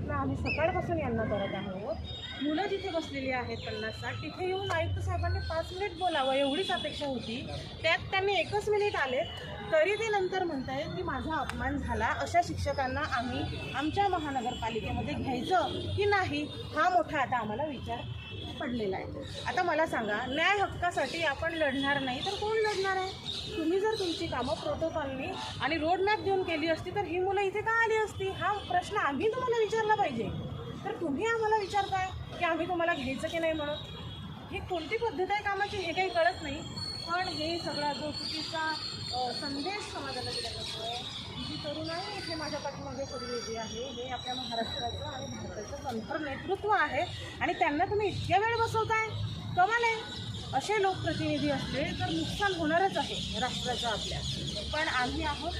प्रयत्न आम्ही सकाळपासून यांना करत आहोत. मुलं जिथे बसलेली आहेत पन्नास साठ तिथे येऊन आयुक्त साहेबांनी पाच मिनिट बोलावं एवढीच अपेक्षा होती. त्यात त्यांनी एकच मिनिट आले तरी ते नंतर म्हणतायत की माझा अपमान झाला. अशा शिक्षकांना आम्ही आमच्या महानगरपालिकेमध्ये घ्यायचं की नाही हा मोठा आता आम्हाला विचार पडलेला आहे. आता मला सांगा न्याय हक्कासाठी आपण लढणार नाही तर कोण लढणार आहे? तुम्ही जर तुमची कामं प्रोटोकॉलनी आणि रोडमॅप देऊन केली असती तर ही मुलं इथे का आली असती? हा प्रश्न आम्ही तुम्हाला विचारला पाहिजे. तर तुम्ही आम्हाला विचारताय की आम्ही तुम्हाला घ्यायचं की नाही म्हणून? ही कोणती पद्धत आहे कामाची हे काही कळत नाही. पण हे सगळा जो चुकीचा संदेश समाजाला दिला जातो आहे जी तरुण आहे इथे माझ्या पाठीमागे सगळी वेगळी आहे. हे आपल्या महाराष्ट्राचं आणि भारताचं कन्फर्म नेतृत्व आहे. आणि त्यांना तुम्ही इतक्या वेळ बसवताय? कमाल आहे. असे लोकप्रतिनिधी असले तर नुकसान होणारच आहे राष्ट्राचं आपल्या. पण आम्ही आहोत.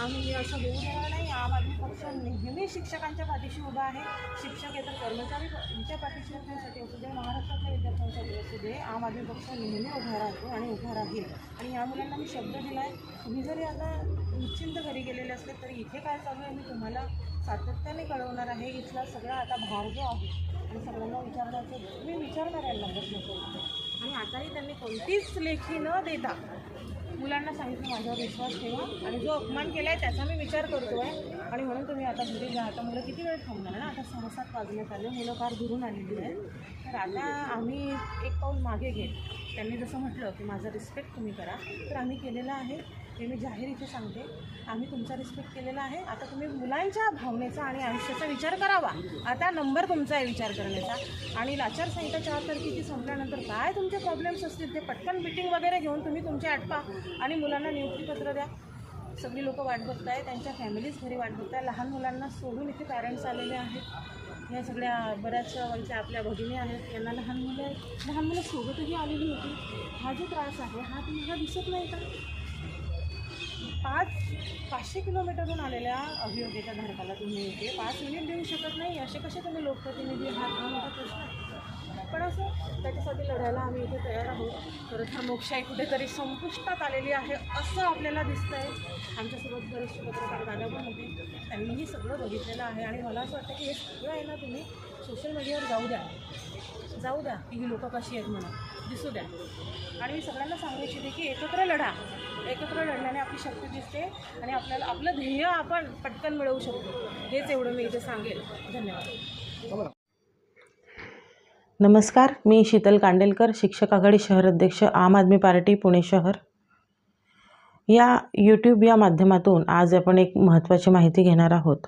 आम्ही असं होऊ देणार नाही. आम आदमी पक्ष नेहमी शिक्षकांच्या पाठीशी उभा आहे. शिक्षक येतात कर्मचारी यांच्या पाठीशी असण्यासाठी असू दे महाराष्ट्रातल्या विद्यार्थ्यांसाठी असू दे आम आदमी पक्ष नेहमी उभा राहतो आणि उभा राहील. आणि या मुलांना मी शब्द दिला आहे तुम्ही जरी आता निश्चिंत घरी गेलेले असले तरी इथे काय चालू आहे? मी तुम्हाला सातत्याने कळवणार आहे. इथला सगळा आता भार जो आहे आणि सगळ्यांना विचारण्याचं मी विचारणार आहे लग्न नको आणि आताही त्यांनी कोणतीच लेखी न देता मुलांना सांगितलं माझ्यावर विश्वास ठेवा. आणि जो अपमान केला आहे त्याचा मी विचार करतो आहे आणि म्हणून तुम्ही आता घरी जा. आता मुलं किती वेळ थांबणार ना? आता सहा सात वाजण्यात आले मुलं फार दुरून आलेली आहेत. तर आता आम्ही एक पाऊल मागे घेत. त्यांनी जसं म्हटलं की माझा रिस्पेक्ट तुम्ही करा. तर आम्ही केलेलं आहे. हे मी जाहीर इथे सांगते. आम्ही तुमचा रिस्पेक्ट केलेला आहे. आता तुम्ही मुलांच्या भावनेचा आणि आयुष्याचा विचार करावा. आता नंबर तुमचा आहे विचार करण्याचा. आणि आचारसंहिता चार तारखेची संपल्यानंतर काय तुमचे प्रॉब्लेम्स असतील ते पटकन मिटिंग वगैरे घेऊन तुम्ही तुमचे आटपा आणि मुलांना नियुक्तीपत्र द्या. सगळी लोकं वाट बघत आहे त्यांच्या फॅमिलीज घरी वाट बघत आहे लहान मुलांना सोडून इथे पॅरेंट्स आलेले आहेत. या सगळ्या बऱ्याच वरच्या आपल्या भगिनी आहेत. यांना लहान मुलं आहेत. लहान मुलं सोबतही आलेली होती. हा जो त्रास आहे हा तुम्हाला दिसत नाही का? पाच पाचशे किलोमीटरहून आलेल्या अभियोग्याच्या धारकाला तुम्ही इथे पाच मिनिट देऊ शकत नाही. असे कसे तुम्ही लोकप्रतिनिधी आहात? हा मोठा प्रश्न आहे. पण असं त्याच्यासाठी लढायला आम्ही इथे तयार आहोत. खरं तर लोकशाही कुठेतरी संपुष्टात आलेली आहे असं आपल्याला दिसतं आहे आमच्यासोबत बरेचसे पत्रकार दादा पण होते. त्यांनीही सगळं बघितलेलं आहे. आणि मला असं वाटतं की हे सगळं आहे ना तुम्ही सोशल मीडियावर जाऊ द्या. जाऊ द्या. की ही लोकं कशी आहेत म्हणून दिसू द्या. आणि मी सगळ्यांना सांगू इच्छिते की एकत्र लढा. एकत्र लढण्याने आपली शक्ती दिसते आणि आपल्याला आपलं ध्येय आपण पटकन मिळवू शकतो. हेच एवढं मी इथे सांगेल. धन्यवाद. नमस्कार. मी शीतल कांडेलकर शिक्षक आघाडी शहर अध्यक्ष आम आदमी पार्टी पुणे शहर. या यूट्यूब या माध्यमातून आज आपण एक महत्त्वाची माहिती घेणार आहोत.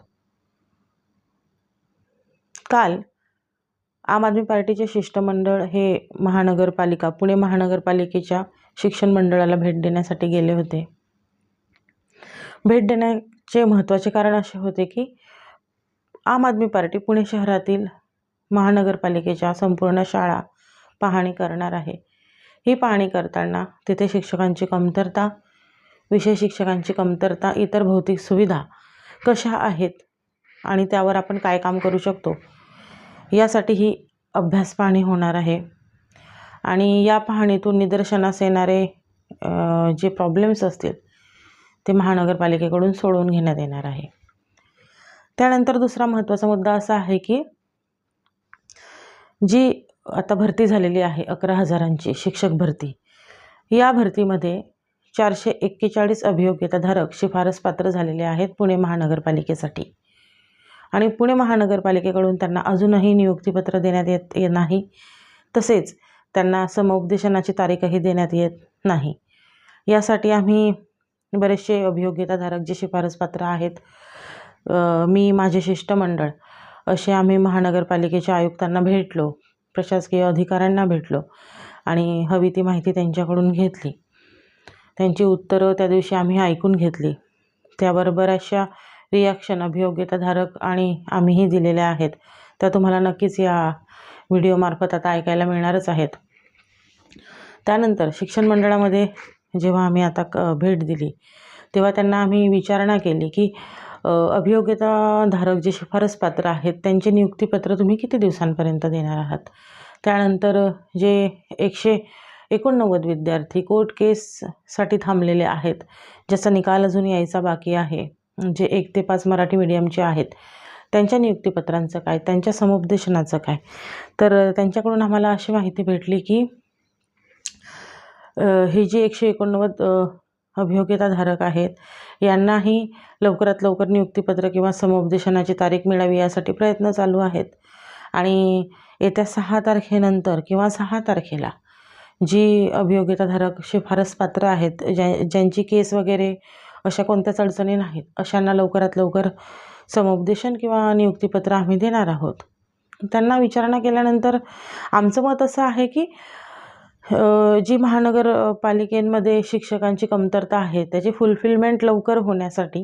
काल आम आदमी पार्टीचे शिष्टमंडळ हे महानगरपालिका पुणे महानगरपालिकेच्या शिक्षण मंडळाला भेट देण्यासाठी गेले होते. भेट देण्याचे महत्त्वाचे कारण असे होते की आम आदमी पार्टी पुणे शहरातील महानगरपालिकेच्या संपूर्ण शाळा पाहणी करणार आहे. ही पाहणी करताना तिथे शिक्षकांची कमतरता विषय शिक्षकांची कमतरता इतर भौतिक सुविधा कशा आहेत आणि त्यावर आपण काय काम करू शकतो? यासाठी ही अभ्यास पाहणी होणार आहे. आणि या पाहणीतून निदर्शनास येणारे जे प्रॉब्लेम्स असतील ते महानगरपालिकेकडून सोडवून घेण्यात येणार आहे. त्यानंतर दुसरा महत्त्वाचा मुद्दा असा आहे की जी आता भरती झालेली आहे अकरा हजारांची शिक्षक भरती या भरतीमध्ये चारशे एक्केचाळीस अभियोग्यताधारक शिफारस पात्र झालेले आहेत पुणे महानगरपालिकेसाठी. आणि पुणे महानगरपालिकेकडून त्यांना अजूनही नियुक्तीपत्र देण्यात येत ये नाही. तसेच त्यांना समुपदेशनाची तारीखही देण्यात येत नाही. यासाठी आम्ही बरेचसे अभियोग्यताधारक जे शिफारसपात्र आहेत मी माझे शिष्टमंडळ असे आम्ही महानगरपालिकेच्या आयुक्तांना भेटलो प्रशासकीय अधिकाऱ्यांना भेटलो आणि हवी ती माहिती त्यांच्याकडून घेतली. त्यांची उत्तरं त्या दिवशी आम्ही ऐकून घेतली. त्यावर बऱ्याचशा रिॲक्शन अभियोग्यताधारक आणि आम्हीही दिलेल्या आहेत. त्या तुम्हाला नक्कीच या व्हिडिओमार्फत आता ऐकायला मिळणारच आहेत. त्यानंतर शिक्षण मंडळामध्ये जेव्हा आम्ही आता क भेट दिली तेव्हा त्यांना आम्ही विचारणा केली की अभियोग्यताधारक जे शिफारस पात्र आहेत त्यांचे नियुक्तीपत्र तुम्ही किती दिवसांपर्यंत देणार आहात? त्यानंतर जे एकशे एकोणनव्वद विद्यार्थी कोर्ट केससाठी थांबलेले आहेत ज्याचा निकाल अजून यायचा बाकी आहे जे एक ते पाच मराठी मीडियमचे आहेत त्यांच्या नियुक्तीपत्रांचं काय त्यांच्या समुपदेशनाचं काय? तर त्यांच्याकडून आम्हाला अशी माहिती भेटली की हे जे एकशे एकोणनव्वद अभियोग्यताधारक आहेत यांनाही लवकरात लवकर नियुक्तीपत्र किंवा समुपदेशनाची तारीख मिळावी यासाठी प्रयत्न चालू आहेत. आणि येत्या सहा तारखेनंतर किंवा सहा तारखेला जी अभियोग्यताधारक शिफारस पात्र आहेत ज्या ज्यांची केस वगैरे अशा कोणत्याच अडचणी नाहीत. अशांना लवकरात लवकर समुपदेशन किंवा नियुक्तीपत्र आम्ही देणार आहोत. त्यांना विचारणा केल्यानंतर आमचं मत असं आहे की जी महानगरपालिकेमध्ये शिक्षकांची कमतरता आहे त्याची फुलफिलमेंट लवकर होण्यासाठी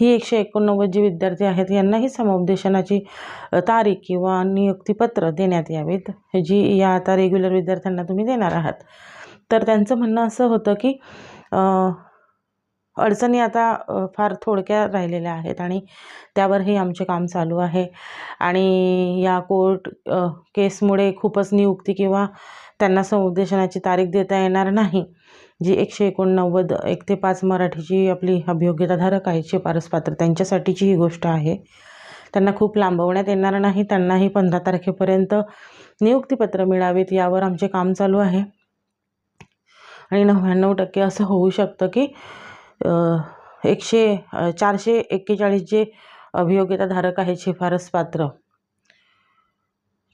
ही एकशे एकोणनव्वद जी विद्यार्थी आहेत यांनाही समुपदेशनाची तारीख किंवा नियुक्तीपत्र देण्यात यावेत जी या आता रेग्युलर विद्यार्थ्यांना तुम्ही देणार आहात. तर त्यांचं म्हणणं असं होतं की अडचणी आता फार थोडक्या राहिलेल्या आहेत आणि त्यावरही आमचे काम चालू आहे. आणि या कोर्ट केसमुळे खूपच नियुक्ती किंवा त्यांना समुपदेशनाची तारीख देता येणार नाही जी एकशे एकोणनव्वद एक ते पाच मराठीची आपली अभियोग्यताधारक आहे शिफारस पात्र त्यांच्यासाठीची ही गोष्ट आहे. त्यांना खूप लांबवण्यात येणार नाही. त्यांनाही पंधरा तारखेपर्यंत नियुक्तीपत्र मिळावेत यावर आमचे काम चालू आहे. आणि नव्याण्णव टक्के असं होऊ शकतं की एकशे चारशे एक्केचाळीस जे अभियोग्यताधारक आहेत शिफारस पात्र.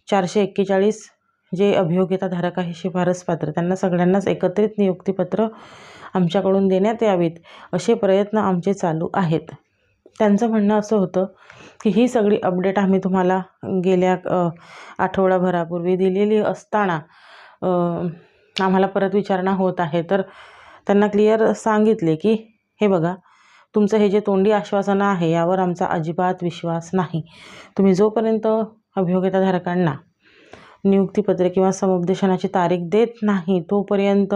चारशे एक्केचाळीस जे अभियोग्यताधारक आहे शिफारस पात्र. त्यांना सगळ्यांनाच एकत्रित नियुक्तीपत्र आमच्याकडून देण्यात यावीत असे प्रयत्न आमचे चालू आहेत. त्यांचं म्हणणं असं होतं की ही सगळी अपडेट आम्ही तुम्हाला गेल्या आठवडाभरापूर्वी दिलेली असताना आम्हाला परत विचारणा होत आहे. तर त्यांना क्लिअर सांगितले की हे बघा तुमचं हे जे तोंडी आश्वासनं आहे यावर आमचा अजिबात विश्वास नाही. तुम्ही जोपर्यंत अभियोग्यताधारकांना नियुक्तीपत्र किंवा समुपदेशनाची तारीख देत नाही तोपर्यंत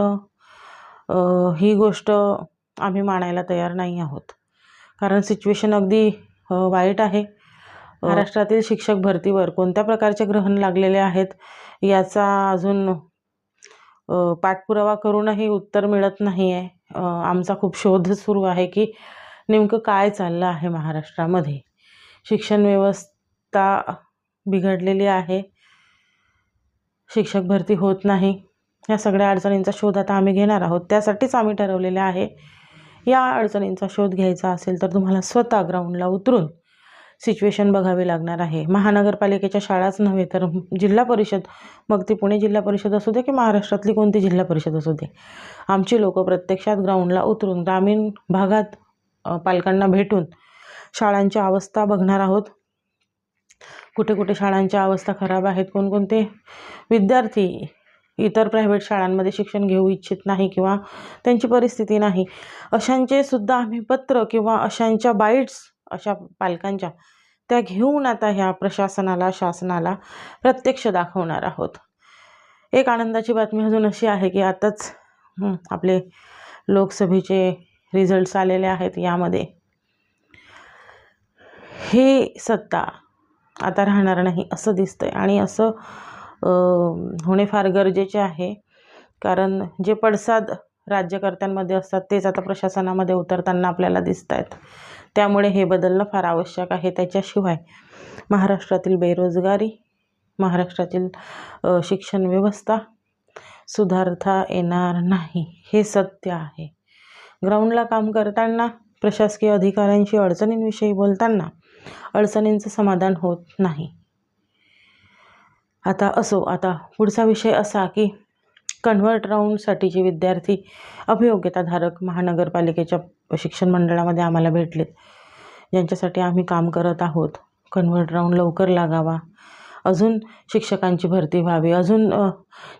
ही गोष्ट आम्ही मानायला तयार नाही आहोत. कारण सिच्युएशन अगदी वाईट आहे. महाराष्ट्रातील शिक्षक भरतीवर कोणत्या प्रकारचे ग्रहण लागलेले आहेत याचा अजून पाठपुरावा करूनही उत्तर मिळत नाही आहे आमचा खूप शोध सुरू आहे की नेमकं काय चाललं आहे महाराष्ट्रामध्ये? शिक्षण व्यवस्था बिघडलेली आहे. शिक्षक भरती होत नाही. या सगळ्या अडचणींचा शोध आता आम्ही घेणार आहोत. त्यासाठीच आम्ही ठरवलेले आहे. या अडचणींचा शोध घ्यायचा असेल तर तुम्हाला स्वतः ग्राउंडला उतरून सिच्युएशन बघावी लागणार आहे. महानगरपालिकेच्या शाळाच नव्हे तर जिल्हा परिषद मग ती पुणे जिल्हा परिषद असू दे की महाराष्ट्रातली कोणती जिल्हा परिषद असू दे. आमची लोकं प्रत्यक्षात ग्राउंडला उतरून ग्रामीण भागात पालकांना भेटून शाळांची अवस्था बघणार आहोत. कुठे कुठे शाळांच्या अवस्था खराब आहेत कोणकोणते विद्यार्थी इतर प्रायव्हेट शाळांमध्ये शिक्षण घेऊ इच्छित नाही किंवा त्यांची परिस्थिती नाही. अशांचे सुद्धा आम्ही पत्र किंवा अशांच्या बाईट्स अशा पालकांच्या. त्या घेऊन आता ह्या प्रशासनाला शासनाला प्रत्यक्ष दाखवणार आहोत. एक आनंदाची बातमी अजून अशी आहे की आताच आपले लोकसभेचे रिझल्ट्स आलेले आहेत यामध्ये. ही सत्ता आता राहणार नाही असं दिसतंय. आणि असं होणे फार गरजेचे आहे. कारण जे पडसाद राज्यकर्त्यांमध्ये असतात तेच आता प्रशासनामध्ये उतरताना आपल्याला दिसत आहेत त्यामुळे हे बदलणं फार आवश्यक आहे त्याच्याशिवाय महाराष्ट्रातील बेरोजगारी महाराष्ट्रातील शिक्षण व्यवस्था सुधारता येणार नाही हे सत्य आहे. ग्राउंडला काम करताना प्रशासकीय अधिकाऱ्यांशी अडचणींविषयी बोलताना अडचणींचं समाधान होत नाही. आता असो आता पुढचा विषय असा की कन्व्हर्ट राऊंडसाठीचे विद्यार्थी अभियोग्यताधारक महानगरपालिकेच्या शिक्षण मंडळामध्ये आम्हाला भेटलेत. ज्यांच्यासाठी आम्ही काम करत आहोत. कन्व्हर्ट राऊंड लवकर लागावा. अजून शिक्षकांची भरती व्हावी. अजून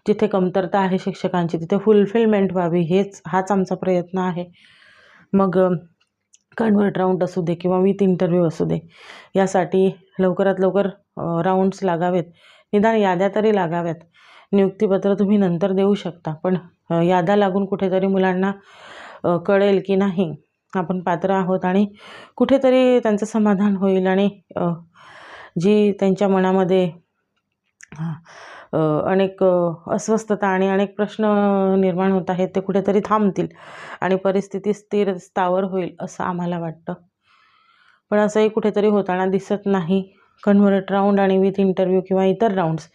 जिथे कमतरता आहे शिक्षकांची तिथे फुलफिलमेंट व्हावी. हेच हाच आमचा प्रयत्न आहे. मग कन्व्हर्ट राऊंड असू दे किंवा विथ इंटरव्ह्यू असू दे यासाठी लवकरात लवकर राऊंड्स लागावेत. निदान याद्या तरी लागाव्यात. नियुक्तीपत्र तुम्ही नंतर देऊ शकता पण यादा याद्या लागून कुठेतरी मुलांना कळेल की नाही. आपण पात्र आहोत आणि कुठेतरी त्यांचं समाधान होईल आणि जी त्यांच्या मनामध्ये अनेक अस्वस्थता आणि अनेक प्रश्न निर्माण होत आहेत ते कुठेतरी थांबतील आणि परिस्थिती स्थिर स्थावर होईल असं आम्हाला वाटतं. पण असंही कुठेतरी होताना दिसत नाही. कन्व्हर्ट राऊंड आणि विथ इंटरव्ह्यू किंवा इतर राऊंड्स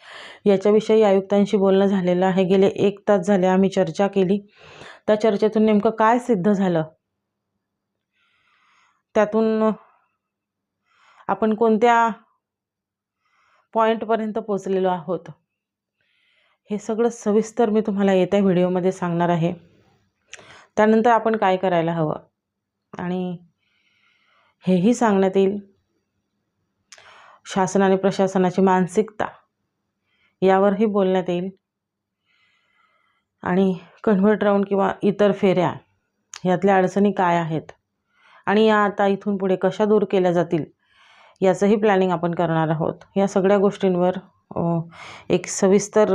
याच्याविषयी आयुक्तांशी बोलणं झालेलं आहे. गेले एक तास झाले आम्ही चर्चा केली. त्या चर्चेतून नेमकं काय सिद्ध झालं? त्यातून आपण कोणत्या पॉईंटपर्यंत पोचलेलो आहोत? हे सगळं सविस्तर मी तुम्हाला येत्या व्हिडिओमध्ये सांगणार आहे. त्यानंतर आपण काय करायला हवं? आणि हेही सांगण्यात येईल. शासन आणि प्रशासनाची मानसिकता यावरही बोलण्यात येईल. आणि कन्व्हर्ट राऊंड किंवा इतर फेऱ्या यातल्या अडचणी काय आहेत? आणि या आता इथून पुढे कशा दूर केल्या जातील? याचंही प्लॅनिंग आपण करणार आहोत. या सगळ्या गोष्टींवर एक सविस्तर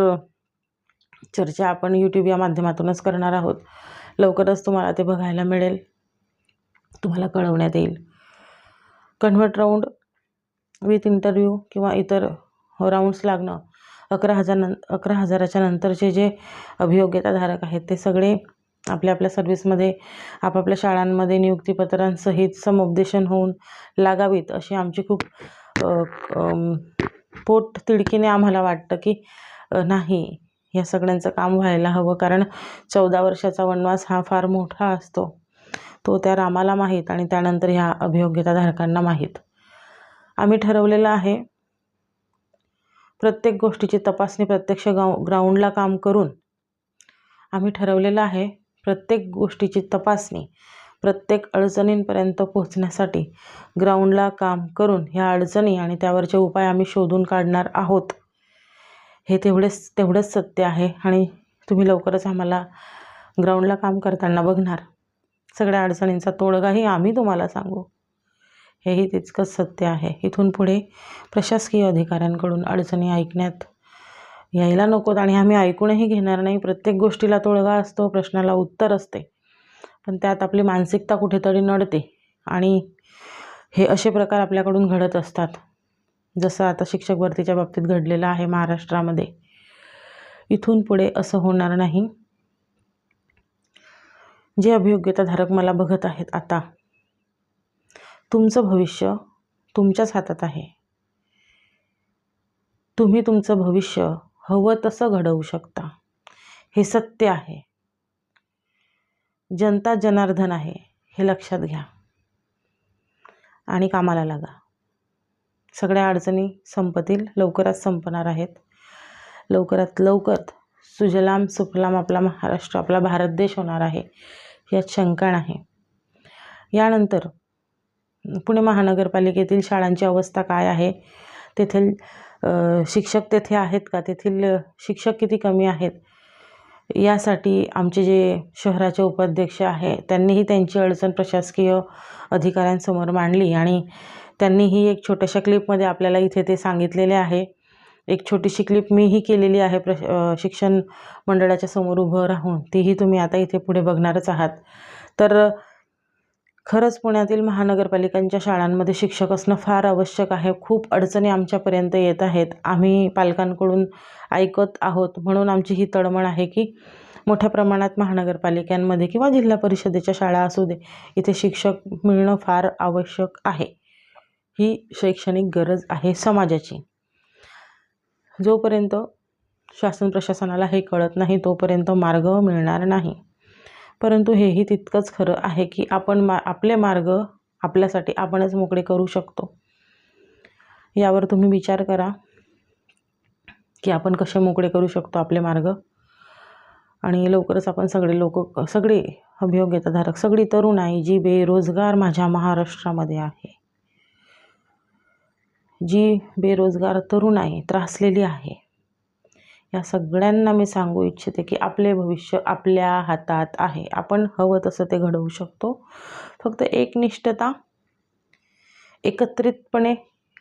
चर्चा आपण यूट्यूब या माध्यमातूनच करणार आहोत. लवकरच तुम्हाला ते बघायला मिळेल. तुम्हाला कळवण्यात येईल. कन्व्हर्ट राऊंड विथ इंटरव्ह्यू किंवा इतर राऊंड्स लागणं अकरा हजार नं अकरा हजाराच्या नंतरचे जे अभियोग्यताधारक आहेत ते सगळे आपल्या आपल्या सर्व्हिसमध्ये आपापल्या शाळांमध्ये नियुक्तीपत्रांसहित समुपदेशन होऊन लागावीत अशी आमची खूप पोट तिडकीने आम्हाला वाटतं की नाही या सगळ्यांचं काम व्हायला हवं कारण चौदा वर्षाचा वनवास हा फार मोठा असतो. तो त्या रामाला माहीत आणि त्यानंतर ह्या अभियोग्यताधारकांना माहीत. आम्ही ठरवलेलं आहे प्रत्येक गोष्टीची तपासणी प्रत्यक्ष गाव ग्राउंडला काम करून आम्ही ठरवलेलं आहे प्रत्येक गोष्टीची तपासणी प्रत्येक अडचणींपर्यंत पोहोचण्यासाठी ग्राउंडला काम करून ह्या अडचणी आणि त्यावरचे उपाय आम्ही शोधून काढणार आहोत. हे तेवढेच तेवढंच सत्य आहे आणि तुम्ही लवकरच आम्हाला ग्राउंडला काम करताना बघणार. सगळ्या अडचणींचा तोडगाही आम्ही तुम्हाला सांगू. हेही तितकंच सत्य आहे. इथून पुढे प्रशासकीय अधिकाऱ्यांकडून अडचणी ऐकण्यात यायला नकोत आणि आम्ही ऐकूनही घेणार नाही. प्रत्येक गोष्टीला तोडगा असतो प्रश्नाला उत्तर असते. पण त्यात आपली मानसिकता कुठेतरी नडते आणि हे असे प्रकार आपल्याकडून घडत असतात. जसं आता शिक्षक भरतीच्या बाबतीत घडलेलं आहे महाराष्ट्रामध्ये. इथून पुढे असं होणार नाही. जे अभियोग्यताधारक मला बघत आहेत आता तुमचं भविष्य तुमच्याच हातात आहे. तुम्ही तुमचं भविष्य हवं तसं घडवू शकता. हे सत्य आहे. जनता जनार्दन आहे हे लक्षात घ्या. आणि कामाला लागा. सगळ्या अडचणी संपतील लवकरात संपणार आहेत. लवकरात लवकर सुजलाम सुफलाम आपला महाराष्ट्र आपला भारत देश होणार आहे यात शंका नाही. यानंतर पुणे महानगरपालिकेतील शाळांची अवस्था काय आहे? तेथील शिक्षक तेथे आहेत का? तेथील शिक्षक किती कमी आहेत? यासाठी आमचे जे शहराचे उपाध्यक्ष आहे त्यांनीही त्यांची अडचण प्रशासकीय अधिकाऱ्यांसमोर मांडली आणि त्यांनीही एक छोट्याशा क्लिपमध्ये आपल्याला इथे ते सांगितलेले आहे. एक छोटीशी क्लिप मीही केलेली आहे प्रश शिक्षण मंडळाच्या समोर उभं राहून. तीही तुम्ही आता इथे पुढे बघणारच आहात. तर खरंच पुण्यातील महानगरपालिकांच्या शाळांमध्ये शिक्षक असणं फार आवश्यक आहे. खूप अडचणी आमच्यापर्यंत येत आहेत. आम्ही पालकांकडून ऐकत आहोत. म्हणून आमची ही तळमळ आहे की मोठ्या प्रमाणात महानगरपालिकांमध्ये किंवा जिल्हा परिषदेच्या शाळा असू दे इथे शिक्षक मिळणं फार आवश्यक आहे. ही शैक्षणिक गरज आहे समाजाची. जोपर्यंत शासन प्रशासनाला हे कळत नाही तोपर्यंत मार्ग मिळणार नाही. परंतु हेही तितकंच खरं आहे की आपण मा आपले मार्ग आपल्यासाठी आपणच मोकळे करू शकतो. यावर तुम्ही विचार करा की आपण कसे मोकळे करू शकतो आपले मार्ग. आणि लवकरच आपण सगळे लोक सगळे अभियोग्यताधारक सगळी तरुण आहे जी बेरोजगार माझ्या महाराष्ट्रामध्ये आहे जी बेरोजगार तरुण आहे त्रासलेली आहे या सगळ्यांना मी सांगू इच्छिते की आपले भविष्य आपल्या हातात आहे. आपण हवं तसं ते घडवू शकतो. फक्त एकनिष्ठता एकत्रितपणे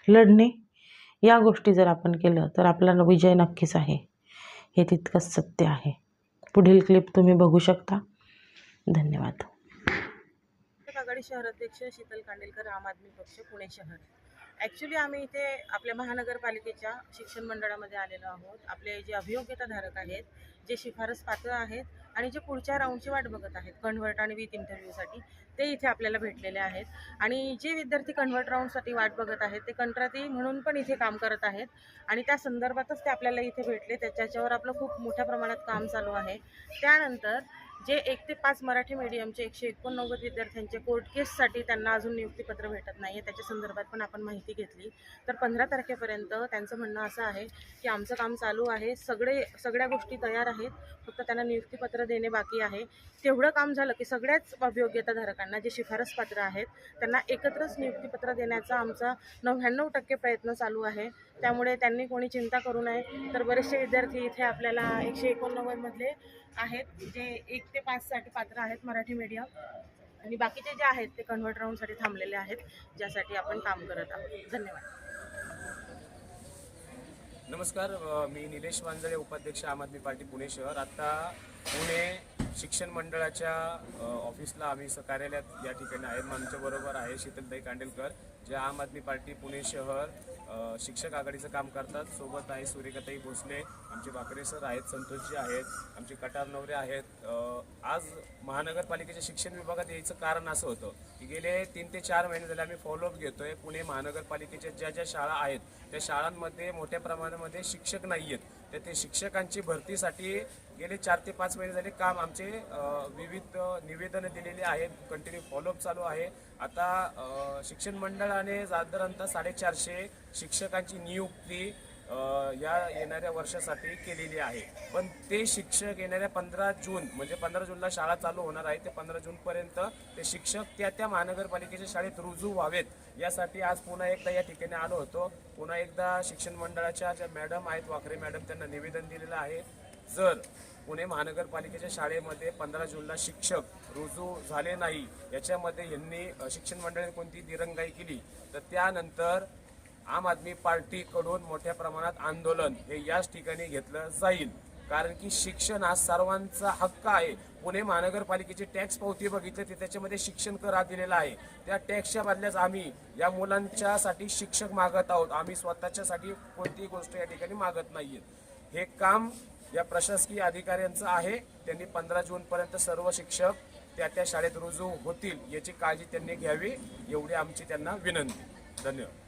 लढणे या गोष्टी जर आपण केलं तर आपला विजय नक्कीच आहे. हे तितकंच सत्य आहे. पुढील क्लिप तुम्ही बघू शकता. धन्यवाद. आघाडी शहर अध्यक्ष शीतल कांडेलकर आम आदमी पक्ष पुणे शहर. ॲक्च्युली आम्ही इथे आपल्या महानगरपालिकेच्या शिक्षण मंडळामध्ये आलेलो आहोत. आपले जे अभियोग्यताधारक आहेत जे शिफारस पात्र आहेत आणि जे पुढच्या राऊंडची वाट बघत आहेत कन्व्हर्ट आणि विथ इंटरव्ह्यूसाठी ते इथे आपल्याला भेटलेले आहेत. आणि जे विद्यार्थी कन्व्हर्ट राऊंडसाठी वाट बघत आहेत ते कंत्राटी म्हणून पण इथे काम करत आहेत. आणि त्या संदर्भातच ते आपल्याला इथे भेटले. त्याच्यावर आपलं खूप मोठ्या प्रमाणात काम चालू आहे. त्यानंतर जे एक ते पाच मराठी मीडियमचे एकशे एकोणनव्वद विद्यार्थ्यांचे कोर्ट केससाठी त्यांना अजून नियुक्तीपत्र भेटत नाही आहे त्याच्या संदर्भात पण आपण माहिती घेतली. तर पंधरा तारखेपर्यंत त्यांचं म्हणणं असं आहे की आमचं काम चालू आहे. सगळे सगळ्या गोष्टी तयार आहेत. फक्त त्यांना नियुक्तीपत्र देणे बाकी आहे. तेवढं काम झालं की सगळ्याच अभियोग्यताधारकांना जे शिफारस पात्र आहेत त्यांना एकत्रच नियुक्तीपत्र देण्याचा आमचा नव्याण्णव टक्के प्रयत्न चालू आहे. त्यामुळे त्यांनी कोणी चिंता करू नये. तर बरेचसे विद्यार्थी इथे आपल्याला एकशे एकोणनव्वदमधले आहेत जे एक ते पाचसाठी पात्र आहेत मराठी मीडियम आणि बाकीचे जे आहेत ते कन्व्हर्ट राऊंडसाठी थांबलेले आहेत ज्यासाठी आपण काम करत आहोत. धन्यवाद. नमस्कार मी निलेश वांजळे उपाध्यक्ष आम आदमी पार्टी पुणे शहर. आता पुणे शिक्षण मंडळाच्या ऑफिसला आम्ही कार्यालयात या ठिकाणी आहेत. आमच्याबरोबर आहे शीतलताई कांडेलकर जे आम आदमी पार्टी पुणे शहर शिक्षक आघाडीचं काम करतात. सोबत आहे सूर्यकताई भोसले आमचे भाकरे सर आहेत संतोषजी आहेत आमचे कटार नवरे आहेत. आज महानगरपालिकेच्या शिक्षण विभागात यायचं कारण असं होतं की गेले तीन ते चार महिने झाले आम्ही फॉलोअप घेतोय. पुणे महानगरपालिकेच्या ज्या ज्या शाळा आहेत त्या शाळांमध्ये मोठ्या प्रमाणामध्ये शिक्षक नाही आहेत तर ते शिक्षकांची भरतीसाठी गेले चार ते पाच महिने झाले. काम आमचे विविध निवेदनं दिलेली आहेत. कंटिन्यू फॉलोअप चालू आहे. आता शिक्षण मंडळाने साधारणतः साडेचारशे शिक्षकांची नियुक्ती या येणाऱ्या वर्षासाठी केलेली आहे. पण ते शिक्षक येणाऱ्या पंधरा जून म्हणजे पंधरा जूनला शाळा चालू होणार आहे ते पंधरा जूनपर्यंत ते शिक्षक त्या त्या महानगरपालिकेच्या शाळेत रुजू व्हावेत. यासाठी आज पुन्हा एकदा या ठिकाणी आलो होतो. पुन्हा एकदा शिक्षण मंडळाच्या ज्या मॅडम आहेत वाखरे मॅडम त्यांना निवेदन दिलेलं आहे. जर पुणे महानगरपालिकेच्या शाळेमध्ये पंधरा जूनला शिक्षक रुजू झाले नाही याच्यामध्ये यांनी शिक्षण मंडळाने कोणती दिरंगाई केली तर त्यानंतर आम आदमी पार्टीकडून मोठ्या प्रमाणात आंदोलन हे याच ठिकाणी घेतलं जाईल. कारण की शिक्षण हा सर्वांचा हक्क आहे. पुणे महानगरपालिकेची टॅक्स पावती बघितली तर त्याच्यामध्ये शिक्षण कर हा दिलेला आहे. त्या टॅक्सच्या बदल्याच आम्ही या मुलांच्यासाठी शिक्षक मागत आहोत. आम्ही स्वतःच्यासाठी कोणतीही गोष्ट या ठिकाणी मागत नाहीये. हे काम या प्रशासकीय अधिकाऱ्यांचं आहे. त्यांनी पंधरा जूनपर्यंत सर्व शिक्षक त्या त्या शाळेत रुजू होतील याची काळजी त्यांनी घ्यावी एवढी आमची त्यांना विनंती. धन्यवाद.